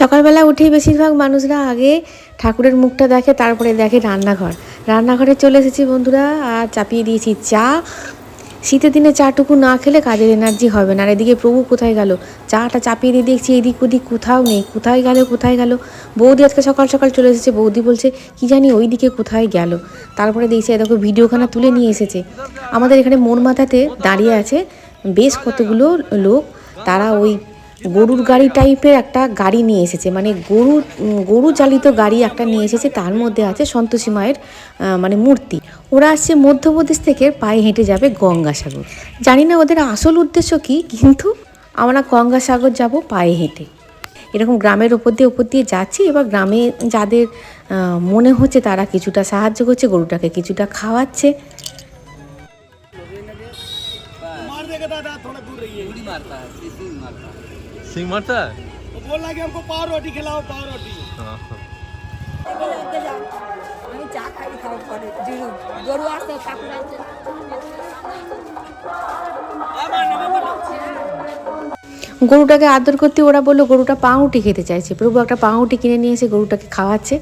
সকালবেলা উঠেই বেশিরভাগ মানুষরা আগে ঠাকুরের মুখটা দেখে, তারপরে দেখে রান্নাঘর। রান্নাঘরে চলে এসেছি বন্ধুরা, আর চাপিয়ে দিয়েছি চা। শীতের দিনে চাটুকু না খেলে কাজের এনার্জি হবে না। আর এদিকে প্রভু কোথায় গেল? চাটা চাপিয়ে দিয়ে দেখছি এদিক ওদিক কোথাও নেই। কোথায় গেল কোথায় গেল? বৌদি আজকে সকাল সকাল চলে এসেছে। বৌদি বলছে, কি জানি ওই দিকে কোথায় গেল? তারপরে দেখছি দেখো, ভিডিওখানা তুলে নিয়ে এসেছে। আমাদের এখানে মোড় মাথাতে দাঁড়িয়ে আছে বেশ কতগুলো লোক। তারা ওই গরুর গাড়ি টাইপের একটা গাড়ি নিয়ে এসেছে। মানে গরু গরু চালিত গাড়ি একটা নিয়ে এসেছে। তার মধ্যে আছে সন্তোষী মায়ের মানে মূর্তি। ওরা আসছে মধ্যপ্রদেশ থেকে পায়ে হেঁটে যাবে গঙ্গাসাগর জানি না ওদের আসল উদ্দেশ্য কি কিন্তু আমরা গঙ্গাসাগর যাব পায়ে হেঁটে এরকম গ্রামের ওপর দিয়ে ওপর দিয়ে যাচ্ছি এবার গ্রামে যাদের আহ, মনে হচ্ছে তারা কিছুটা সাহায্য করছে গরুটাকে কিছুটা খাওয়াচ্ছে मार देगा दादा थोड़ा दूर रहिए पूरी मारता है सीसी मारता है सिंह मारता है वो बोल रहा है कि हमको पाव रोटी खिलाओ पाव रोटी हाँ গরুটাকে আদর করতে ওরা বলল, গরুটা পাউটি খেতে চাইছে। প্রভু একটা পাউটি কিনে নিয়ে এসে গরুটাকে খাওয়াচ্ছে।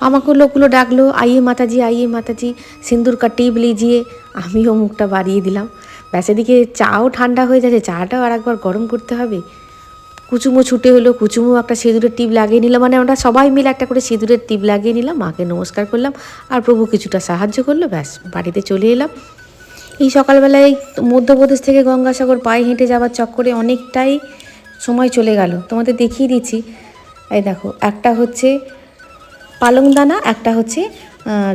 আমাকে লোকগুলো ডাকলো, আইয়ে মাতাজি আইয়ে মাতাজি, সিন্দুর কা টিপ লিজিয়ে আমিও মুখটা বাড়িয়ে দিলাম। ব্যাস, এদিকে চাও ঠান্ডা হয়ে যাচ্ছে, চাটাও আর একবার গরম করতে হবে। কুচুমো ছুটে হলো কুচুমো একটা সিঁদুরের টিপ লাগিয়ে নিলাম মানে আমরা সবাই মিলে একটা করে সিঁদুরের টিপ লাগিয়ে নিলাম, মাকে নমস্কার করলাম, আর প্রভু কিছুটা সাহায্য করল, ব্যাস, বাড়িতে চলে এলাম। এই সকালবেলায় মধ্যপ্রদেশ থেকে গঙ্গাসাগর পায়ে হেঁটে যাওয়ার চক্করে অনেকটাই সময় চলে গেল। তোমাদের দেখিয়ে দিচ্ছি। এই দেখো, একটা হচ্ছে পালং দানা একটা হচ্ছে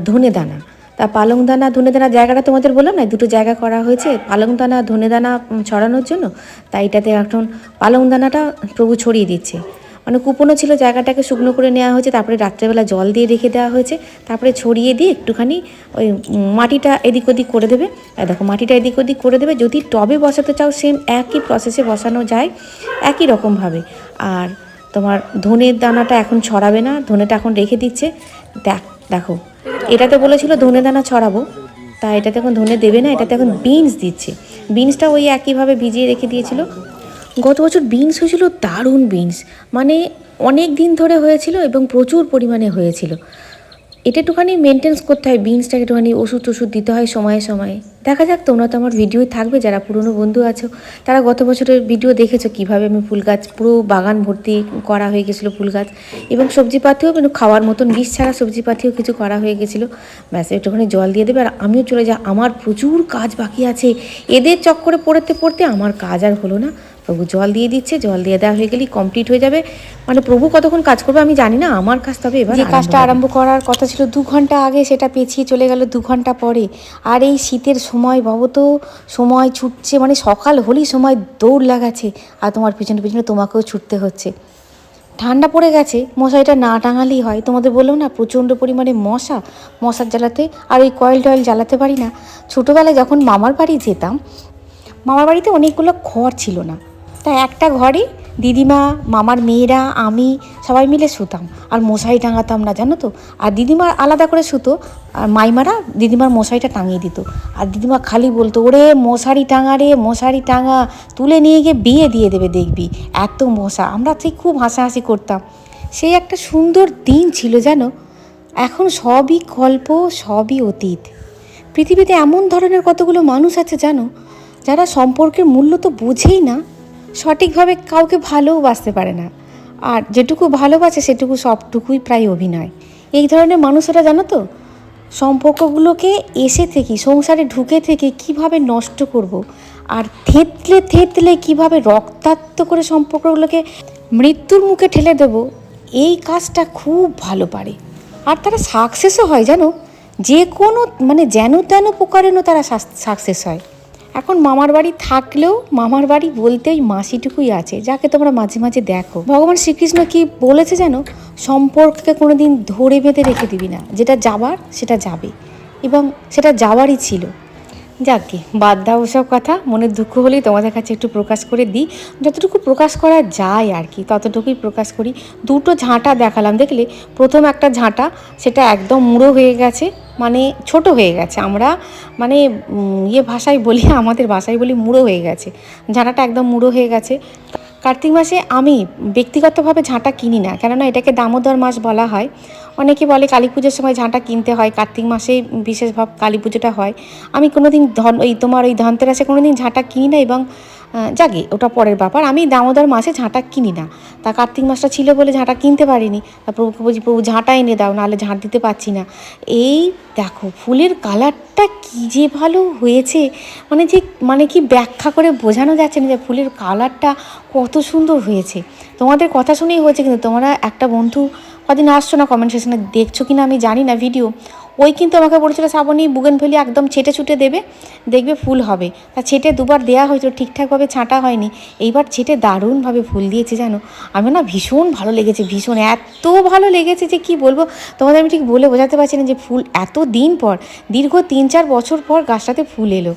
ধনে দানা তা পালং দানা ধনে দানা জায়গাটা তোমাদের বললাম না, দুটো জায়গা করা হয়েছে পালং দানা ধনে দানা ছড়ানোর জন্য তাই এটাতে এখন পালং দানাটা প্রভু ছড়িয়ে দিচ্ছে। মানে কুপনও ছিল, জায়গাটাকে শুকনো করে নেওয়া হয়েছে, তারপরে রাত্রেবেলা জল দিয়ে রেখে দেওয়া হয়েছে, তারপরে ছড়িয়ে দিয়ে একটুখানি ওই মাটিটা এদিক ওদিক করে দেবে। দেখো, মাটিটা এদিক ওদিক করে দেবে, যদি টবে বসাতে চাও সেম একই প্রসেসে বসানো যায়, একই রকমভাবে। আর তোমার ধনের দানাটা এখন ছড়াবে না, ধনেটা এখন রেখে দিচ্ছে। দেখ, দেখো এটাতে বলেছিল ধনে দানা ছড়াবো, তা এটাতে এখন ধনে দেবে না, এটাতে এখন বিনস দিচ্ছে। বিনসটা ওই একইভাবে ভিজিয়ে রেখে দিয়েছিল। গত বছর বিনস হয়েছিল দারুণ বিনস মানে অনেক দিন ধরে হয়েছিল এবং প্রচুর পরিমাণে হয়েছিল। এটা একটুখানি মেনটেন্স করতে হয় বিনসটাকে একটুখানি ওষুধ টষুধ দিতে হয় সময়ে সময়ে। দেখা যাক, তোমরা তো আমার ভিডিওই থাকবে, যারা পুরনো বন্ধু আছো, তারা গত বছরের ভিডিও দেখেছ কীভাবে আমি ফুল গাছ, পুরো বাগান ভর্তি করা হয়ে গেছিল ফুল গাছ। এবং সবজিপাতিও কিন্তু খাওয়ার মতন, বিষ ছাড়া সবজিপাতিও কিছু করা হয়ে গেছিল। ব্যাস, একটুখানি জল দিয়ে দেবে, আর আমিও চলে যা আমার প্রচুর কাজ বাকি আছে। এদের চক্করে পড়তে পড়তে আমার কাজ আর হলো না। প্রভু জল দিয়ে দিচ্ছে জল দিয়ে দেওয়া হয়ে গেলেই কমপ্লিট হয়ে যাবে। মানে প্রভু কতক্ষণ কাজ করবে আমি জানি না আমার কাজ তবে এবার যে কাজটা আরম্ভ করার কথা ছিল দু ঘণ্টা আগে সেটা পেছিয়ে চলে গেল দু ঘণ্টা পরে। আর এই শীতের সময় বাবু তো সময় ছুটছে মানে সকাল হলেই সময় দৌড় লাগাচ্ছে আর তোমার পিছনে পিছনে তোমাকেও ছুটতে হচ্ছে। ঠান্ডা পড়ে গেছে মশারিটা না টাঙালেই হয়। তোমাদের বললাম না প্রচণ্ড পরিমাণে মশা মশার জ্বালাতে আর ওই কয়েল টয়েল জ্বালাতে পারি না। ছোটোবেলায় যখন মামার বাড়ি যেতাম মামার বাড়িতে অনেকগুলো খড় ছিল না। তাই একটা ঘরে দিদিমা, মামার মেয়েরা, আমি সবাই মিলে শুতাম। আর মশারি টাঙাতাম না, জানো তো? আর দিদিমা আলাদা করে শুতো, আর মাইমারা দিদিমার মশারিটা টাঙিয়ে দিত। আর দিদিমা খালি বলতো, ওরে মশারি টাঙা রে, মশারি টাঙা, তুলে নিয়ে গিয়ে বিয়ে দিয়ে দেবে দেখবি। এত মশা, আমরা ঠিক খুব হাসাহাসি করতাম। সেই একটা সুন্দর দিন ছিল, জানো? এখন সবই গল্প, সবই অতীত। পৃথিবীতে এমন ধরনের কতগুলো মানুষ আছে, জানো? যারা সম্পর্কের মূল্য তো বোঝেই না। সঠিকভাবে কাউকে ভালোবাসতে পারে না। আর যেটুকু ভালোবাসে সেটুকু সবটুকুই প্রায় অভিনয়। এই ধরনের মানুষেরা জানো তো, সম্পর্কগুলোকে এসে থেকে, সংসারে ঢুকে থেকে কীভাবে নষ্ট করব। আর থেতলে থেতলে কীভাবে রক্তাক্ত করে সম্পর্কগুলোকে মৃত্যুর মুখে ঠেলে দেব, এই কাজটা খুব ভালো পারে। আর তারা সাকসেসও হয়, জানো? যে কোনো মানে যেন তেন প্রকারেনও তারা সাকসেস হয়। এখন মামার বাড়ি থাকলেও মামার বাড়ি বলতে ওই মাসিটুকুই আছে, যাকে তোমরা মাঝে মাঝে দেখো। ভগবান শ্রীকৃষ্ণ কি বলেছে যেন সম্পর্ককে কোনো দিন ধরে বেঁধে রেখে দিবি না। যেটা যাবার, সেটা যাবে। এবং সেটা যাওয়ারই ছিল। যাকে বাদ দাও ওসব কথা। মনের দুঃখ হলেই তোমাদের কাছে একটু প্রকাশ করে দিই। যতটুকু প্রকাশ করা যায় আর কি, ততটুকুই প্রকাশ করি। দুটো ঝাঁটা দেখালাম, দেখলে? প্রথম একটা ঝাঁটা, সেটা একদম মুড়ো হয়ে গেছে মানে ছোট হয়ে গেছে। আমরা মানে ইয়ে ভাষায় বলি, আমাদের ভাষায় বলি মুড়ো হয়ে গেছে। ঝাঁটাটা একদম মুড়ো হয়ে গেছে। কার্তিক মাসে আমি ব্যক্তিগতভাবে ঝাঁটা কিনি না, কেননা এটাকে দামোদর মাস বলা হয়। অনেকে বলে কালী পুজোর সময় ঝাঁটা কিনতে হয়, কার্তিক মাসে বিশেষভাব কালী পুজোটা হয়। আমি কোনো দিন ধন ওই তোমার ওই ধনতেরাসে কোনো দিন ঝাঁটা কিনি না এবং জাগে, ওটা পরের ব্যাপার। আমি দামোদর মাসে ঝাঁটা কিনি না। তা কার্তিক মাসটা ছিল বলে ঝাঁটা কিনতে পারিনি। তা প্রভুকে বলছি প্রভু ঝাঁটা এনে দাও, নাহলে ঝাঁট দিতে পারছি না। এই দেখো, ফুলের কালারটা কী যে ভালো হয়েছে। মানে যে মানে কি ব্যাখ্যা করে বোঝানো যাচ্ছে না যে ফুলের কালারটা কত সুন্দর হয়েছে। তোমাদের কথা শুনেই হয়েছে, কিন্তু তোমরা একটা বন্ধু কদিন আসছো না কমেন্ট সেশনে দেখছ কি না আমি জানি না ভিডিও ওই কিন্তু আমাকে বলেছিল, শ্রাবণী বুগেন ফেলি একদম ছেটে ছুটে দেবে, দেখবে ফুল হবে। তা ছেটে দুবার দেওয়া হয়েছিল, ঠিকঠাকভাবে ছাঁটা হয়নি। এইবার ছেটে দারুণভাবে ফুল দিয়েছে জানো। আমি না ভীষণ ভালো লেগেছে, ভীষণ এত ভালো লেগেছে যে কি বলব? তোমাদের আমি ঠিক বলে বোঝাতে পারছি না যে ফুল এত দিন পর, দীর্ঘ তিন চার বছর পর গাছটাতে ফুল এলো।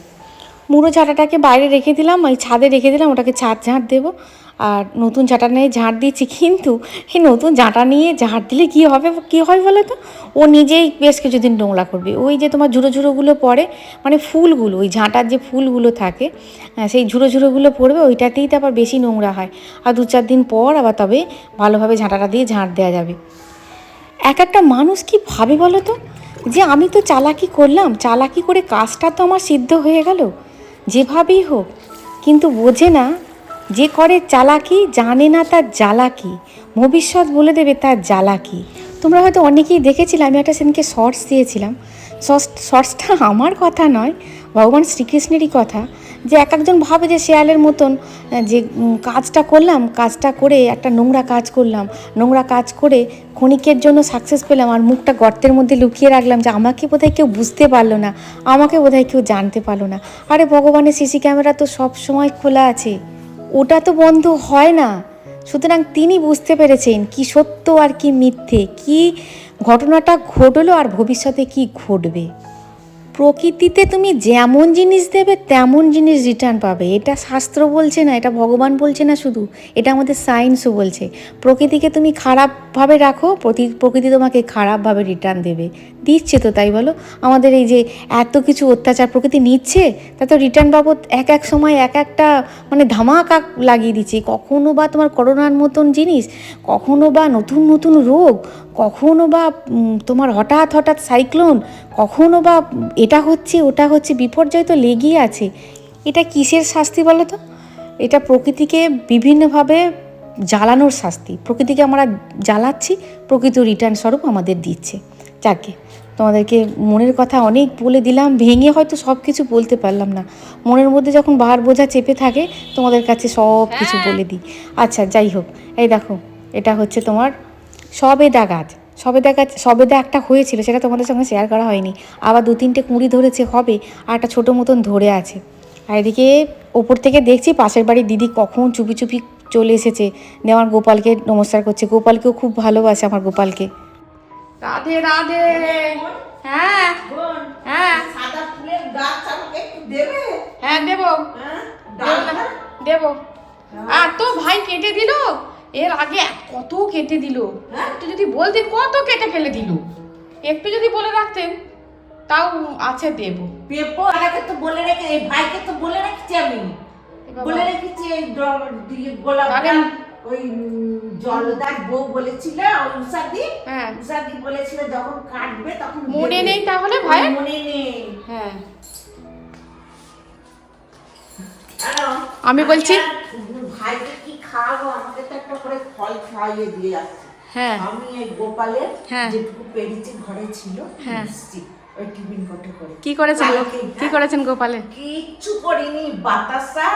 মুড়ো ঝাঁটাটাকে বাইরে রেখে দিলাম, ওই ছাদে রেখে দিলাম, ওটাকে ছাদ ঝাঁট দেবো। আর নতুন ঝাঁটা নিয়ে ঝাঁট দিচ্ছি কিন্তু এই নতুন ঝাঁটা নিয়ে ঝাঁট দিলে কী হবে কী হয় বলো তো? ও নিজেই বেশ কিছুদিন নোংরা করবে। ওই যে তোমার ঝুড়ো ঝুড়োগুলো পড়ে মানে ফুলগুলো ওই ঝাঁটার যে ফুলগুলো থাকে হ্যাঁ, সেই ঝুড়ো ঝুড়োগুলো পড়বে ওইটাতেই তো আবার বেশি নোংরা হয়। আর দু চার দিন পর আবার তবে ভালোভাবে ঝাঁটাটা দিয়ে ঝাঁট দেওয়া যাবে। এক একটা মানুষ কি ভাবে বলো তো? যে আমি তো চালাকি করলাম চালাকি করে কাজটা তো আমার সিদ্ধ হয়ে গেল যেভাবেই হোক। কিন্তু বোঝে না যে করে চালাকি, জানে না তার জ্বালা কি ভবিষ্যৎ বলে দেবে তার জ্বালা কি তোমরা হয়তো অনেকেই দেখেছিলে, আমি একটা সেদিনকে শর্টস দিয়েছিলাম। শর্টসটা আমার কথা নয়, ভগবান শ্রীকৃষ্ণেরই কথা। যে এক একজন ভাবে যে শেয়ালের মতন যে কাজটা করলাম, কাজটা করে একটা নোংরা কাজ করলাম, নোংরা কাজ করে ক্ষণিকের জন্য সাকসেস পেলাম আর মুখটা গর্তের মধ্যে লুকিয়ে রাখলাম যে আমাকে বোধহয় কেউ বুঝতে পারল না, আমাকে বোধহয় কেউ জানতে পারল না। আরে ভগবানের সিসি ক্যামেরা তো সব সময় খোলা আছে। ওটা তো বন্ধ হয় না। সুতরাং তিনি বুঝতে পেরেছেন কি সত্য আর কি মিথ্যে, কি ঘটনাটা ঘটলো আর ভবিষ্যতে কি ঘটবে। প্রকৃতিতে তুমি যেমন জিনিস দেবে, তেমন জিনিস রিটার্ন পাবে। এটা শাস্ত্র বলছে না, এটা ভগবান বলছে না শুধু, এটা আমাদের সায়েন্সও বলছে। প্রকৃতিকে তুমি খারাপভাবে রাখো প্রকৃতি তোমাকে খারাপভাবে রিটার্ন দেবে। দিচ্ছে তো, তাই বলো? আমাদের এই যে এত কিছু অত্যাচার প্রকৃতি নিচ্ছে তা তো রিটার্ন বাবদ এক এক সময় এক একটা মানে ধামাকা লাগিয়ে দিচ্ছে। কখনো বা তোমার করোনার মতন জিনিস, কখনো বা নতুন নতুন রোগ, কখনো বা তোমার হঠাৎ হঠাৎ সাইক্লোন কখনো বা এটা হচ্ছে ওটা হচ্ছে বিপর্যয় তো লেগেই আছে। এটা কিসের শাস্তি বলো তো? এটা প্রকৃতিকে বিভিন্নভাবে জ্বালানোর শাস্তি। প্রকৃতিকে আমরা জ্বালাচ্ছি প্রকৃত রিটার্ন স্বরূপ আমাদের দিচ্ছে। যাকে তোমাদেরকে মনের কথা অনেক বলে দিলাম ভেঙে হয়তো সব কিছু বলতে পারলাম না। মনের মধ্যে যখন বার বোঝা চেপে থাকে তোমাদের কাছে সব কিছু বলে দিই। আচ্ছা যাই হোক এই দেখো এটা হচ্ছে তোমার সবেদা গাছ। সবেদা গাছ সবেদা একটা হয়েছিল সেটা তোমাদের সঙ্গে শেয়ার করা হয়নি। আবার দু তিনটে কুঁড়ি ধরেছে হবে আর একটা ছোটো মতন ধরে আছে। আর এদিকে ওপর থেকে দেখছি পাশের বাড়ির দিদি কখন চুপি চুপি চলে এসেছে। আমার গোপালকে নমস্কার করছে। গোপালকেও খুব ভালোবাসে আমার গোপালকে। রাধে রাধে। হ্যাঁ। হ্যাঁ। সাদা ফুলের গাছ আমাকে একটু দেবে? হ্যাঁ দেবো। হ্যাঁ দেবো। আর তো ভাই কেটে দিল? এর আগে কত কেটে দিল? হ্যাঁ? একটু যদি বলতে কত কেটে ফেলে দিল? একটু যদি বলে রাখতেন তাও আছে দেবো। পেপো আগে তো বলে রেখে এই ভাইকে তো বলে রেখেছি আমি। বলে রেখেছি এই গোলাপ ওই জলদার বউ বলেছিল উষাদি হ্যাঁ। উষাদি বলেছিল যখন কাটবে তখন মনে নেই তাহলে ভাই? মনে নেই। হ্যাঁ। আমি বলছি ভাইকে কি খাওয়াবো একটা করে ফল খাইয়ে দিয়ে আসছে। হ্যাঁ। আমি এই গোপালের হ্যাঁ। যেটুকু পেরেছি ঘরে ছিল হ্যাঁ। এসছি, ওই টিফিন কোটে করে। কি করেছেন? কি। করেছেন গোপালে? কিচ্ছু করিনি বাতাসা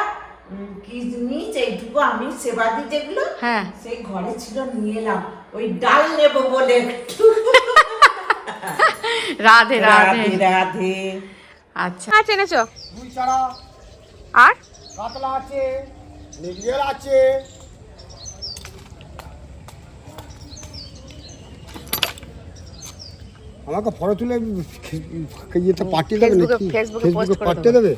কিশমিশ এইটুকু আমি সেবাদি যেগুলো হ্যাঁ। সেই ঘরে ছিল নিয়ে এলাম। ওই ডাল নেব বলে একটু। রাধে রাধে। রাধে আচ্ছা। দুই চারা আর? কাতলা আছে মৃগেল আছে। আমাকে ফটো তুলে ইয়েতে পাঠিয়ে দেবে ফেসবুকে- নাকি? ফেসবুকে করে পাঠিয়ে দেবে।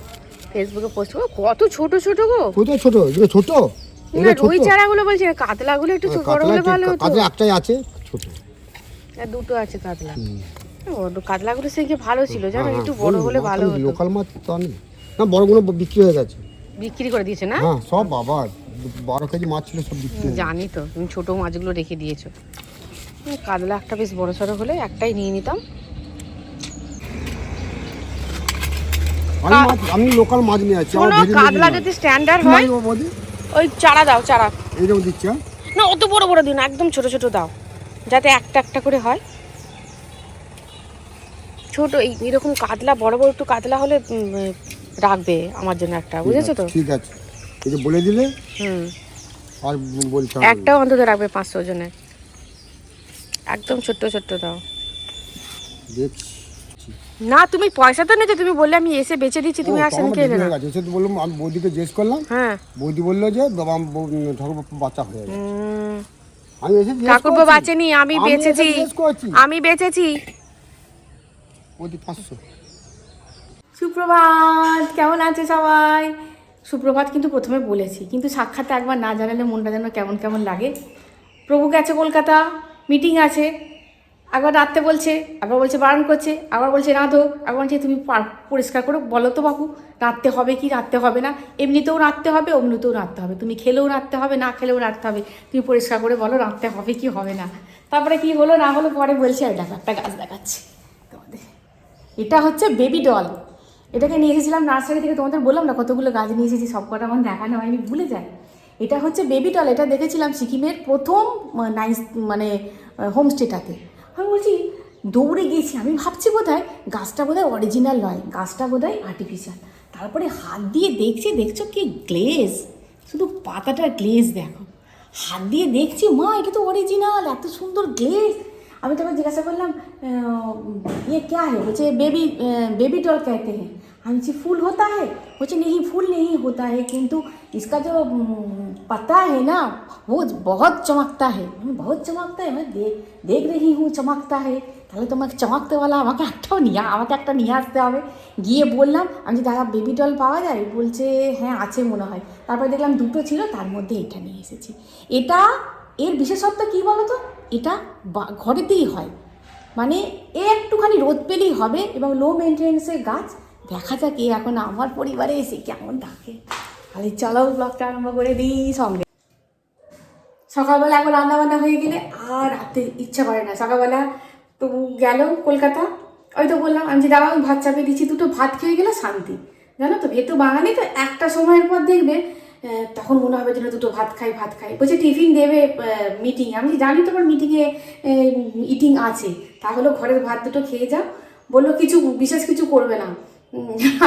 ফেসবুকে পোস্ট করব কত ছোট ছোট গো। কোথায় ছোট? এগুলো ছোট? না রুই চারাগুলো বলছি না, কাতলাগুলো একটু ছোট বড় হলে ভালো হতো। কাতলা একটাই আছে ছোট। দুটো আছে কাতলা। ও, কাতলাগুলো সে কি ভালো ছিল জানো হ্যাঁ, একটু বড় হলে ভালো হতো। লোকাল মাছ তো নেই। না বড়গুলো বিক্রি হয়ে গেছে। বিক্রি করে দিয়েছে না? হ্যাঁ সব বাবা বারো কেজি মাছ ছিল সব বিক্রি জানি তো তুমি ছোট মাছগুলো রেখে দিয়েছ। কাতলা একটা বেশ বড় সড়ো হলে একটাই নিয়ে নিতাম। আমি লোকাল মাছ নিয়ে আছি কাতলা যদি স্ট্যান্ডার্ড হয় ওই চারা দাও চারা। এইরকম দিচ্ছে হ্যাঁ? না অত বড় বড় দিন একদম ছোট ছোট দাও যাতে একটা একটা করে হয়। ছোট এই এরকম কাতলা বড় বড় একটু কাতলা হলে রাখবে আমার জন্য একটা বুঝেছ তো? ঠিক আছে। যে বলে দিলে হুম। আর হবে একটাও অন্তত রাখবে পাঁচশো জনের একদম ছোট্ট ছোট্ট দাও। না তুমি পয়সা তো নেছো তুমি বললে আমি এসে বেচে দিচ্ছি তুমি সেদিনকে এলে না এসে তো বললাম আমি বৌদিকে জিজ্ঞেস করলাম হ্যাঁ। বৌদি বলল যে বাবা ঠাকুর বাচ্চা হয়ে গেছে। আমি এসে ঠাকুরপো করেছি। বাঁচেনি আমি বেচেছি। আমি বেচেছি। বৌদি পাঁচশো। সুপ্রভাত কেমন আছে সবাই? সুপ্রভাত কিন্তু প্রথমে বলেছি কিন্তু সাক্ষাৎ একবার না জানালে মনটা যেন কেমন কেমন লাগে। প্রভু গেছে কলকাতা। মিটিং আছে। একবার রাখতে বলছে আবার বলছে বারণ করছে, আবার বলছে রাঁধো, আবার বলছে তুমি পার- পরিষ্কার করো, বলো তো বাবু রাঁধতে হবে কি, রাঁধতে হবে না? এমনিতেও রাঁধতে হবে, অমনিতেও রাঁধতে হবে। তুমি খেলেও রাঁধতে হবে, না খেলেও রাঁধতে হবে। তুমি পরিষ্কার করে বলো, রাঁধতে হবে কি, হবে না? তারপরে কি হলো, না হলো, পরে বলছে আর দেখো, একটা গাছ দেখাচ্ছে তোমাদের। এটা হচ্ছে বেবি ডল এটাকে নিয়ে এসেছিলাম নার্সারি থেকে, তোমাদের বললাম না, কতগুলো গাছ নিয়ে এসেছি সব কটা আমার দেখানো হয়নি, ভুলে যায়। এটা হচ্ছে বেবি টল এটা দেখেছিলাম সিকিমের প্রথম নাইস মানে হোমস্টেটাতে আমি বলছি, দৌড়ে গিয়েছি। আমি ভাবছি বোধহয় গাছটা বোধহয় অরিজিনাল নয়, গাছটা বোধহয় আর্টিফিশিয়াল তারপরে হাত দিয়ে দেখছি, দেখছ কি গ্লেজ শুধু পাতাটা গ্লেজ দেখো। হাত দিয়ে দেখছি, মা, এটা তো অরিজিনাল এত সুন্দর গ্লেজ আমি তোমার জিজ্ঞাসা করলাম ইয়ে ক্যা হচ্ছে বেবি বেবি টল কে হ্যাঁ हम जी फूल होता है बोले नहीं फूल नहीं होता है किंतु इसका जो उम, पत्ता है ना वो बहुत चमकता है "হুম, बहुत चमकता है मैं देख देख रही हूँ चमकता है তাহলে তোমাকে চমকতেওয়ালা আমাকে একটাও নিয়ে আমাকে একটা নিয়ে আসতে হবে গিয়ে বললাম আমি যে দাদা বেবি ডল পাওয়া যায় বলছে হ্যাঁ আছে মনে হয় তারপরে দেখলাম দুটো ছিল তার মধ্যে এটা নিয়ে এসেছি এটা এর বিশেষত্ব কী বলো তো এটা বা- ঘরেতেই হয় মানে এ একটুখানি রোদ পেলেই হবে এবং লো মেনটেন্সের গাছ দেখা যাক এখন আমার পরিবারে এসে কেমন থাকে। তাহলে চলো ব্লগটা আরম্ভ করে দিই সঙ্গে। সকালবেলা এখন রান্না বান্না হয়ে গেলে আর রাতে ইচ্ছা করে না। সকালবেলা তো গেল কলকাতা। ওই তো বললাম, আমি যে দাদা আমি ভাত চাপিয়ে দিচ্ছি, দুটো ভাত খেয়ে গেলে শান্তি। জানো তো, ভেতু বাঙালি তো একটা সময়ের পর দেখবে তখন মনে হবে যেন দুটো ভাত খাই ভাত খাই। বলছে, টিফিন দেবে মিটিং আমি জানি তোমার মিটিংয়ে ইটিং আছে। তাহলে ঘরের ভাত দুটো খেয়ে যাও। বলল, কিছু, বিশেষ কিছু করবে না।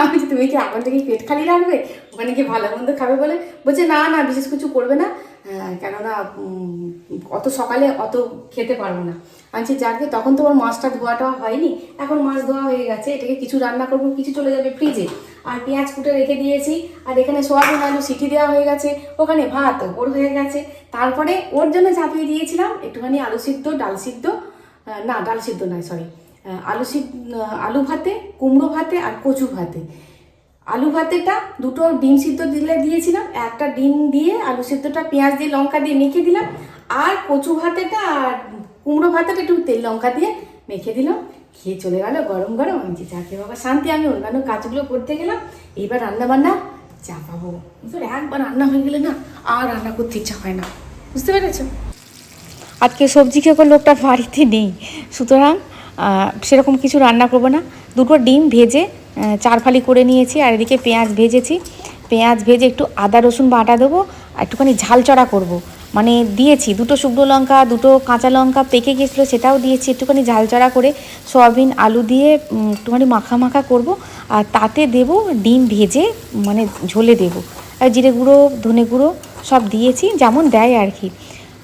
আমি তুমি কি এখন থেকে পেট খালি রাখবে? ওখানে কি ভালো মন্দ খাবে বলে? বলছে, না না, বিশেষ কিছু করবে না। কেননা অত সকালে অত খেতে পারব না। আনছি যাকে তখন তো ওর মাছটা ধোয়াটা হয়নি। এখন মাছ ধোয়া হয়ে গেছে, এটাকে কিছু রান্না করব, কিছু চলে যাবে ফ্রিজে আর পেঁয়াজ কুটে রেখে দিয়েছি, আর এখানে সোয়াবিন আলু সিটি দেওয়া হয়ে গেছে, ওখানে ভাত ওর হয়ে গেছে। তারপরে ওর জন্য চাপিয়ে দিয়েছিলাম, একটুখানি আলু সিদ্ধ, ডাল সিদ্ধ না, ডাল সিদ্ধ নয় সরি আলু সিদ্ধ আলু ভাতে, কুমড়ো ভাতে আর কচু ভাতে। আলু ভাতেটা দুটো ডিম সিদ্ধ দিলে দিয়েছিলাম, একটা ডিম দিয়ে আলু সিদ্ধটা পেঁয়াজ দিয়ে, লঙ্কা দিয়ে মেখে দিলাম, আর কচু ভাতেটা আর কুমড়ো ভাতেটা একটু তেল লঙ্কা দিয়ে মেখে দিলাম। খেয়ে চলে গেল গরম গরম, আমি যে চাকে বাবা শান্তি, আমি অন্যান্য কাজগুলো করতে গেলাম এইবার রান্না বান্না চাপাবো। বুঝলে একবার রান্না হয়ে গেলে না আর রান্না করতে ইচ্ছা হয় না। বুঝতে পেরেছ? আজকে সবজি খেয়ে লোকটা বাড়িতে নেই। সুতরাং সেরকম কিছু রান্না করব না। দুটো ডিম ভেজে আহ, চার ফালি করে নিয়েছি আর এদিকে পেঁয়াজ ভেজেছি। পেঁয়াজ ভেজে একটু আদা রসুন বাটা দেবো আর একটুখানি ঝাল চড়া করব। মানে দিয়েছি দুটো শুকনো লঙ্কা দুটো কাঁচা লঙ্কা পেকে গেছিল সেটাও দিয়েছি একটুখানি ঝাল চড়া করে। সয়াবিন আলু দিয়ে একটুখানি মাখা মাখা করব আর তাতে দেব ডিম ভেজে মানে ঝোলে দেব। আর জিরে গুঁড়ো ধনে গুঁড়ো সব দিয়েছি যেমন দেয় আর কি।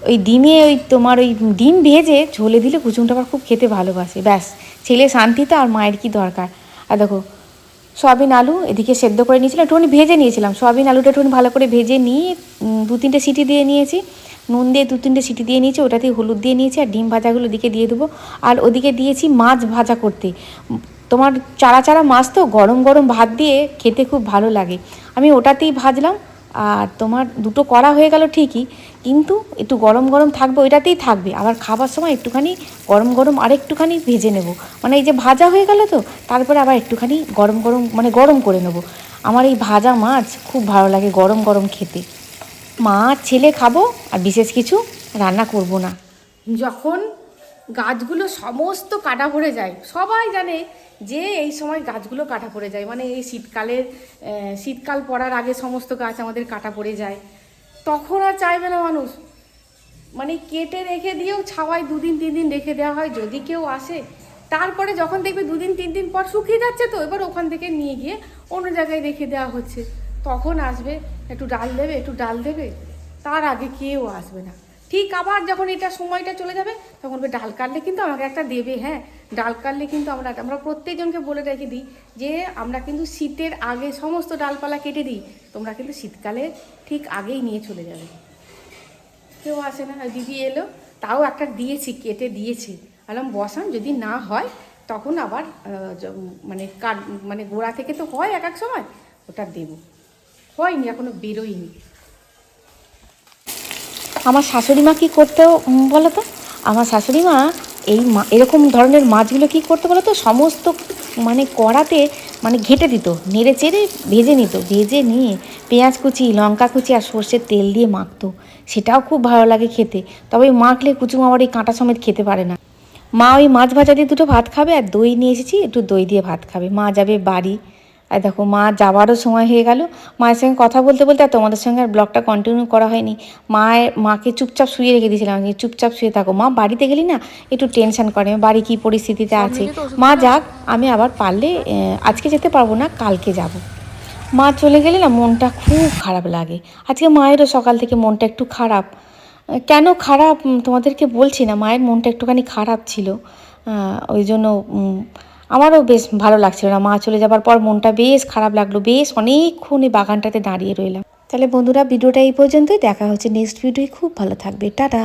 ওই ডিমে ওই তোমার ওই ডিম ভেজে ঝোলে দিলে কুচুমটা আবার খুব খেতে ভালোবাসে। ব্যাস, ছেলে শান্তি তো আর মায়ের কি দরকার। আর দেখো, সয়াবিন আলু এদিকে সেদ্ধ করে নিয়েছিলাম, একটুখানি ভেজে নিয়েছিলাম। সয়াবিন আলুটা একটুখানি ভালো করে ভেজে নিয়ে দু তিনটে সিটি দিয়ে নিয়েছি। নুন দিয়ে দু তিনটে সিটি দিয়ে নিয়েছি ওটাতেই হলুদ দিয়ে নিয়েছি, আর ডিম ভাজাগুলো ওদিকে দিয়ে দেবো। আর ওদিকে দিয়েছি মাছ ভাজা করতে। তোমার চারা চারা মাছ তো গরম গরম ভাত দিয়ে খেতে খুব ভালো লাগে। আমি ওটাতেই ভাজলাম, আর তোমার দুটো করা হয়ে গেল ঠিকই কিন্তু একটু গরম গরম থাকবে, ওইটাতেই থাকবে। আবার খাবার সময় একটুখানি গরম গরম আর একটুখানি ভেজে নেব। মানে এই যে ভাজা হয়ে গেল তো, তারপরে আবার একটুখানি গরম গরম মানে গরম করে নেব। আমার এই ভাজা মাছ খুব ভালো লাগে গরম গরম খেতে। মাছ, ছেলে খাব আর বিশেষ কিছু রান্না করব না। যখন গাছগুলো সমস্ত কাটা পড়ে যায়, সবাই জানে যে এই সময় গাছগুলো কাটা পড়ে যায়। মানে এই শীতকালের শীতকাল পড়ার আগে সমস্ত গাছ আমাদের কাটা পড়ে যায়। তখন আর চাইবে না মানুষ। মানে কেটে রেখে দিয়েও ছাওয়ায় দুদিন, তিন দিন রেখে দেওয়া হয়। যদি কেউ আসে, তারপরে যখন দেখবে দুদিন, তিন দিন পর শুকিয়ে যাচ্ছে তো, এবার ওখান থেকে নিয়ে গিয়ে অন্য জায়গায় রেখে দেওয়া হচ্ছে। তখন আসবে, একটু ডাল দেবে, একটু ডাল দেবে, তার আগে কেউ আসবে না। ঠিক আবার যখন এটা সময়টা চলে যাবে, তখন ডাল কাটলে কিন্তু আমাকে একটা দেবে হ্যাঁ। ডাল কাটলে কিন্তু আমরা আমরা প্রত্যেকজনকে বলে রেখে দিই যে, আমরা কিন্তু শীতের আগে সমস্ত ডালপালা কেটে দিই। তোমরা কিন্তু শীতকালে ঠিক আগেই নিয়ে চলে যাবে। কেউ আসে না আর দিদি এলো, তাও একটা দিয়েছি, কেটে দিয়েছি। বললাম, বসান, যদি না হয়, তখন আবার মানে কাট মানে গোড়া থেকে তো হয় এক এক সময়, ওটা দেবো। হয়নি, এখনও বেরোয়নি। আমার শাশুড়ি মা কী করতেও উম, বলো তো আমার শাশুড়ি মা এই মা এরকম ধরনের মাছগুলো কী করতে বলো তো সমস্ত মানে কড়াতে মানে ঘেটে দিত নেড়ে চেড়ে ভেজে নিত ভেজে নিয়ে পেঁয়াজ কুচি লঙ্কা কুচি আর সর্ষের তেল দিয়ে মাখতো। সেটাও খুব ভালো লাগে খেতে। তবে মাখলে কুচুমা আবার এই কাঁটা সমেত খেতে পারে না। মা ওই মাছ ভাজা দিয়ে দুটো ভাত খাবে আর দই নিয়ে এসেছি একটু দই দিয়ে ভাত খাবে। মা যাবে বাড়ি আর দেখো মা যাওয়ারও সময় হয়ে গেল। মায়ের সঙ্গে কথা বলতে বলতে আর তোমাদের সঙ্গে আর ব্লগটা কন্টিনিউ করা হয়নি। মায়ের মাকে চুপচাপ শুয়ে রেখে দিয়েছিলাম যে চুপচাপ শুয়ে থাকো। মা বাড়িতে গেলি না একটু টেনশন করে বাড়ি কী পরিস্থিতিতে আছে। মা যাক আমি আবার পারলে আজকে যেতে পারব না কালকে যাব। মা চলে গেলে না মনটা খুব খারাপ লাগে। আজকে মায়েরও সকাল থেকে মনটা একটু খারাপ। কেন খারাপ? তোমাদেরকে বলছি না মায়ের মনটা একটুখানি খারাপ ছিল। ওই জন্য আমারও বেশ ভালো লাগছিল না। মা চলে যাবার পর মনটা বেশ খারাপ লাগল, বেশ অনেকক্ষণ এই বাগানটাতে দাঁড়িয়ে রইলাম। তাহলে বন্ধুরা, ভিডিওটা এই পর্যন্তই। দেখা হচ্ছে নেক্সট ভিডিওই খুব ভালো থাকবে। টাটা।